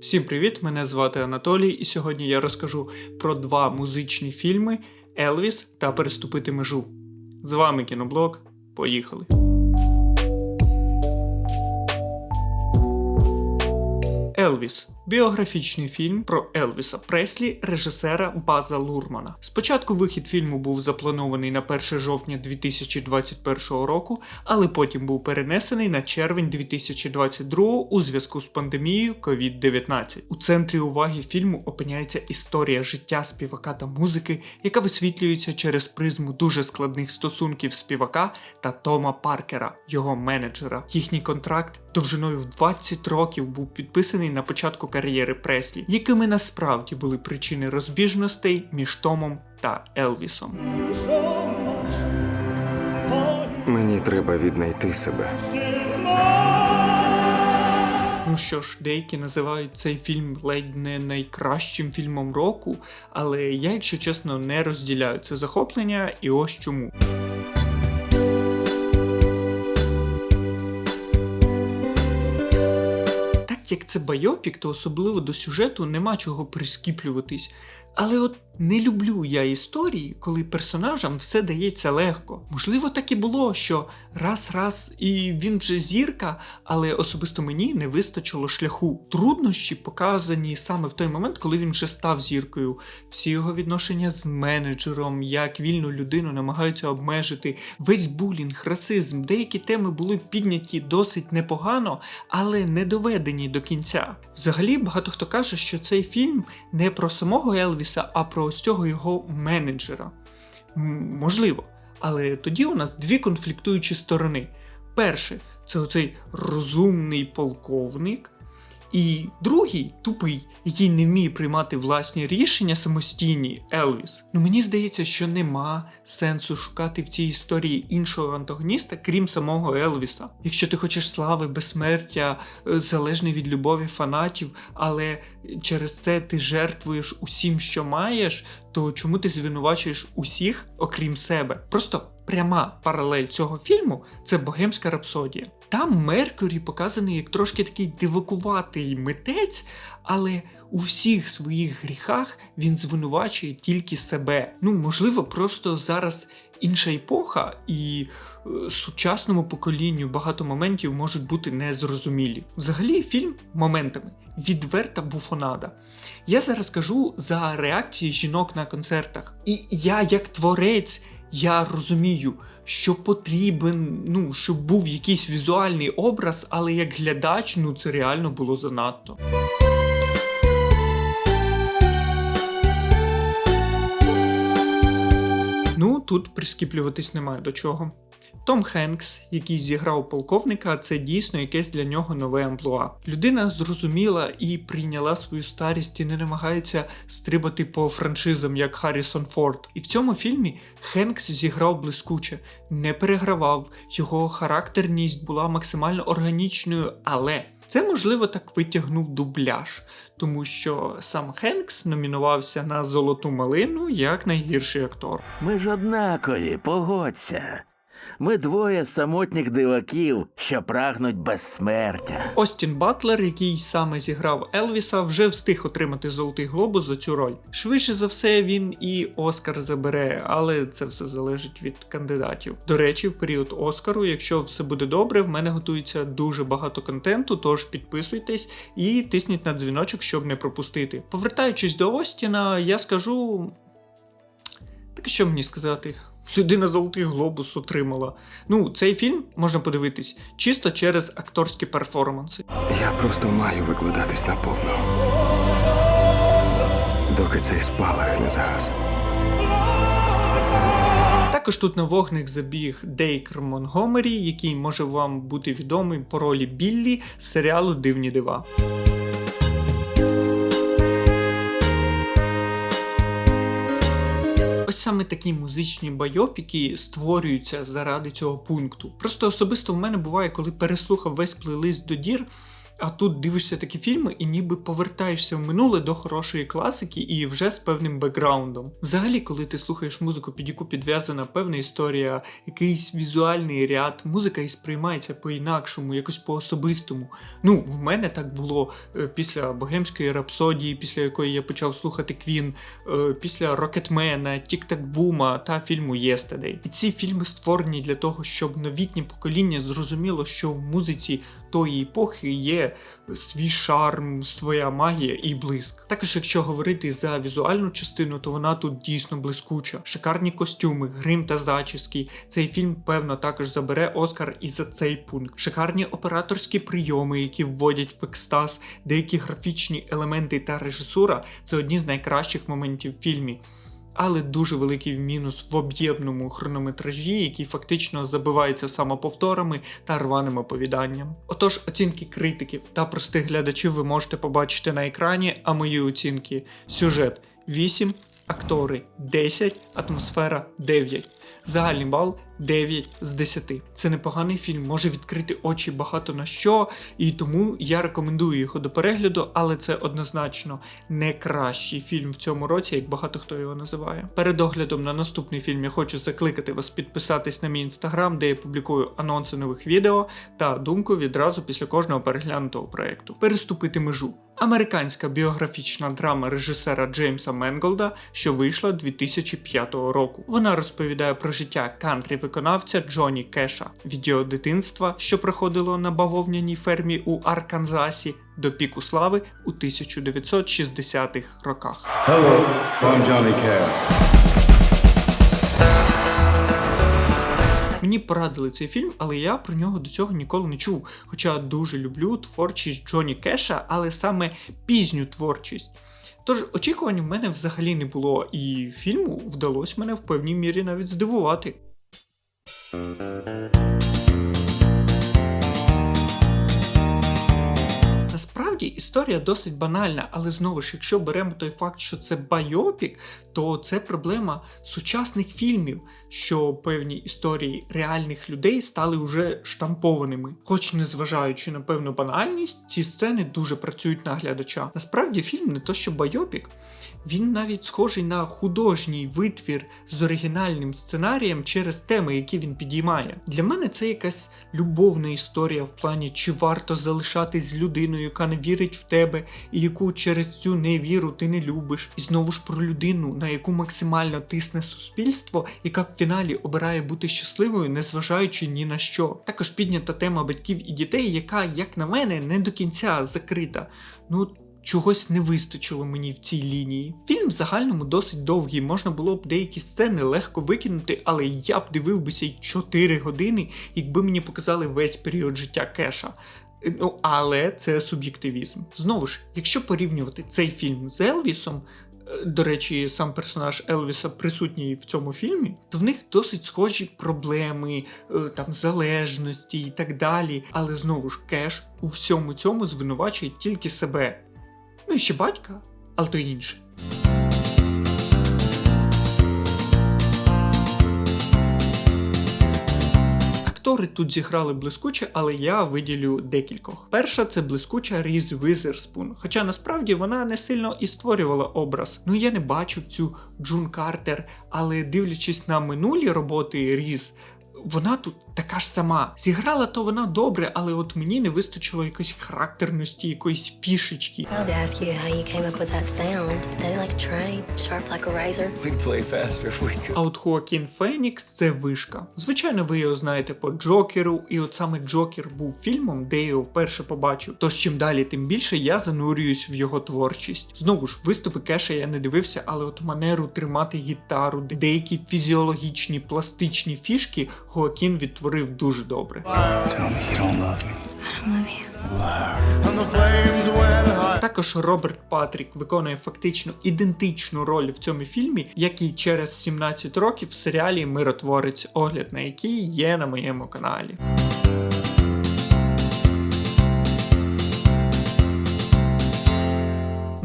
Всім привіт! Мене звати Анатолій, і сьогодні я розкажу про два музичні фільми Елвіс та Переступити межу. З вами кіноблог. Поїхали! Елвіс біографічний фільм про Елвіса Преслі, режисера База Лурмана. Спочатку вихід фільму був запланований на 1 жовтня 2021 року, але потім був перенесений на червень 2022 у зв'язку з пандемією COVID-19. У центрі уваги фільму опиняється історія життя співака та музики, яка висвітлюється через призму дуже складних стосунків співака та Тома Паркера, його менеджера. Їхній контракт довжиною в 20 років був підписаний на початку кар'єри Преслі, якими насправді були причини розбіжностей між Томом та Елвісом. Мені треба віднайти себе. Ну що ж, деякі називають цей фільм ледь не найкращим фільмом року, але я, якщо чесно, не розділяю це захоплення, і ось чому. Як це байопік, то особливо до сюжету нема чого прискіплюватись. Але от не люблю я історії, коли персонажам все дається легко. Можливо, так і було, що раз-раз і він вже зірка, але особисто мені не вистачило шляху. Труднощі показані саме в той момент, коли він вже став зіркою. Всі його відношення з менеджером, як вільну людину намагаються обмежити, весь булінг, расизм, деякі теми були підняті досить непогано, але не доведені до кінця. Взагалі, багато хто каже, що цей фільм не про самого Елвіса, а про ось цього його менеджера. Можливо. Але тоді у нас дві конфліктуючі сторони. Перше, це оцей розумний полковник. І другий тупий, який не вміє приймати власні рішення самостійні, Елвіс. Ну мені здається, що нема сенсу шукати в цій історії іншого антагоніста, крім самого Елвіса. Якщо ти хочеш слави, безсмертя, е, залежний від любові фанатів, але через це ти жертвуєш усім, що маєш, то чому ти звинувачуєш усіх, окрім себе? Просто пряма паралель цього фільму це богемська рапсодія. Там Меркюрі показаний як трошки такий дивакуватий митець, але у всіх своїх гріхах він звинувачує тільки себе. Ну, можливо, просто зараз інша епоха, і е, сучасному поколінню багато моментів можуть бути незрозумілі. Взагалі, фільм моментами відверта буфонада. Я зараз кажу за реакції жінок на концертах. І я, як творець, я розумію, що потрібен, ну, щоб був якийсь візуальний образ, але як глядач, ну це реально було занадто. Ну, тут прискіплюватись немає до чого. Том Хенкс, який зіграв полковника, це дійсно якесь для нього нове амплуа. Людина зрозуміла і прийняла свою старість і не намагається стрибати по франшизам, як Харрісон Форд. І в цьому фільмі Хенкс зіграв блискуче, не перегравав, його характерність була максимально органічною, але. Це можливо так витягнув дубляж, тому що сам Хенкс номінувався на золоту малину як найгірший актор. Ми ж однакові, погодься. Ми двоє самотніх диваків, що прагнуть безсмертя. Остін Батлер, який саме зіграв Елвіса, вже встиг отримати золотий глобус за цю роль. Швидше за все, він і Оскар забере, але це все залежить від кандидатів. До речі, в період Оскару, якщо все буде добре, в мене готується дуже багато контенту, тож підписуйтесь і тисніть на дзвіночок, щоб не пропустити. Повертаючись до Остіна, я скажу. Так що мені сказати? Людина золотий глобус отримала. Ну, цей фільм можна подивитись чисто через акторські перформанси. Я просто маю викладатись наповну. Доки цей спалах не загас. Також тут на вогник забіг Дейкер Монгомері, який може вам бути відомий по ролі Біллі з серіалу Дивні дива. Ось саме такі музичні байопіки створюються заради цього пункту. Просто особисто в мене буває, коли переслухав весь плейлист до дір. А тут дивишся такі фільми і ніби повертаєшся в минуле до хорошої класики і вже з певним бекграундом. Взагалі, коли ти слухаєш музику, під яку підв'язана певна історія, якийсь візуальний ряд, музика і сприймається по-інакшому, якось по-особистому. Ну, в мене так було е, після богемської рапсодії, після якої я почав слухати Квін, е, після Рокетмена, Тік-Так Бума та фільму Yesterday. І ці фільми створені для того, щоб новітнє покоління зрозуміло, що в музиці тої епохи є свій шарм, своя магія і блиск. Також, якщо говорити за візуальну частину, то вона тут дійсно блискуча. Шикарні костюми, грим та зачіски. Цей фільм, певно, також забере Оскар і за цей пункт. Шикарні операторські прийоми, які вводять в екстаз, деякі графічні елементи та режисура це одні з найкращих моментів в фільмі але дуже великий мінус в об'ємному хронометражі, який фактично забивається самоповторами та рваним оповіданням. Отож, оцінки критиків та простих глядачів ви можете побачити на екрані, а мої оцінки сюжет 8, актори 10, атмосфера 9. Загальний бал 9 з 10. Це непоганий фільм, може відкрити очі багато на що, і тому я рекомендую його до перегляду, але це однозначно не кращий фільм в цьому році, як багато хто його називає. Перед оглядом на наступний фільм я хочу закликати вас підписатись на мій інстаграм, де я публікую анонси нових відео та думку відразу після кожного переглянутого проєкту. Переступити межу. Американська біографічна драма режисера Джеймса Менголда, що вийшла 2005 року. Вона розповідає про життя кантрі виконавця Джоні Кеша від його дитинства, що проходило на бавовняній фермі у Арканзасі, до піку слави у 1960-х роках. Hello, I'm Johnny Cash. Мені порадили цей фільм, але я про нього до цього ніколи не чув. Хоча дуже люблю творчість Джоні Кеша, але саме пізню творчість. Тож очікувань в мене взагалі не було, і фільму вдалося мене в певній мірі навіть здивувати. Насправді історія досить банальна, але знову ж, якщо беремо той факт, що це байопік, то це проблема сучасних фільмів, що певні історії реальних людей стали вже штампованими. Хоч незважаючи на певну банальність, ці сцени дуже працюють на глядача. Насправді фільм не то що байопік, він навіть схожий на художній витвір з оригінальним сценарієм через теми, які він підіймає. Для мене це якась любовна історія в плані, чи варто залишатись з людиною, яка не вірить в тебе, і яку через цю невіру ти не любиш. І знову ж про людину, на яку максимально тисне суспільство, яка в фіналі обирає бути щасливою, незважаючи ні на що. Також піднята тема батьків і дітей, яка, як на мене, не до кінця закрита. Ну. Чогось не вистачило мені в цій лінії. Фільм в загальному досить довгий, можна було б деякі сцени легко викинути, але я б дивився й 4 години, якби мені показали весь період життя Кеша. Е, Ну, але це суб'єктивізм. Знову ж, якщо порівнювати цей фільм з Елвісом, е, до речі, сам персонаж Елвіса присутній в цьому фільмі, то в них досить схожі проблеми, е, там залежності і так далі. Але знову ж Кеш у всьому цьому звинувачує тільки себе. Ну і ще батька, але то інше. Актори тут зіграли блискуче, але я виділю декількох. Перша це блискуча Різ Візерспун, хоча насправді вона не сильно і створювала образ. Ну я не бачу цю Джун Картер, але дивлячись на минулі роботи Різ, вона тут така ж сама. Зіграла то вона добре, але от мені не вистачило якоїсь характерності, якоїсь фішечки. А от Хоакін Фенікс це вишка. Звичайно, ви його знаєте по Джокеру, і от саме Джокер був фільмом, де я його вперше побачив. Тож чим далі, тим більше я занурююсь в його творчість. Знову ж, виступи Кеша я не дивився, але от манеру тримати гітару, деякі фізіологічні пластичні фішки Хоакін відтворив дуже добре. Також Роберт Патрік виконує фактично ідентичну роль в цьому фільмі, як і через 17 років в серіалі Миротворець, огляд на який є на моєму каналі.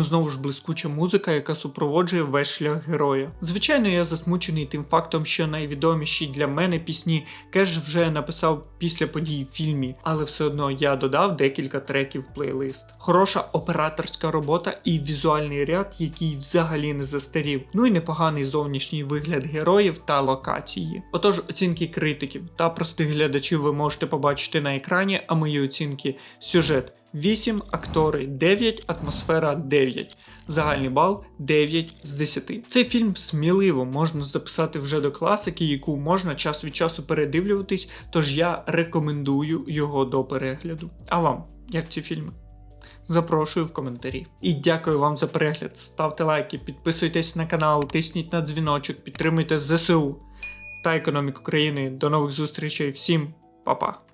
Ну знову ж блискуча музика, яка супроводжує весь шлях героя. Звичайно, я засмучений тим фактом, що найвідоміші для мене пісні Кеш вже написав після подій в фільмі, але все одно я додав декілька треків в плейлист. Хороша операторська робота і візуальний ряд, який взагалі не застарів. Ну і непоганий зовнішній вигляд героїв та локації. Отож, оцінки критиків та простих глядачів ви можете побачити на екрані, а мої оцінки сюжет. 8 актори, 9 атмосфера 9. Загальний бал 9 з 10. Цей фільм сміливо можна записати вже до класики, яку можна час від часу передивлюватись, тож я рекомендую його до перегляду. А вам, як ці фільми? Запрошую в коментарі. І дякую вам за перегляд. Ставте лайки, підписуйтесь на канал, тисніть на дзвіночок, підтримуйте ЗСУ та економіку країни. До нових зустрічей. Всім па-па!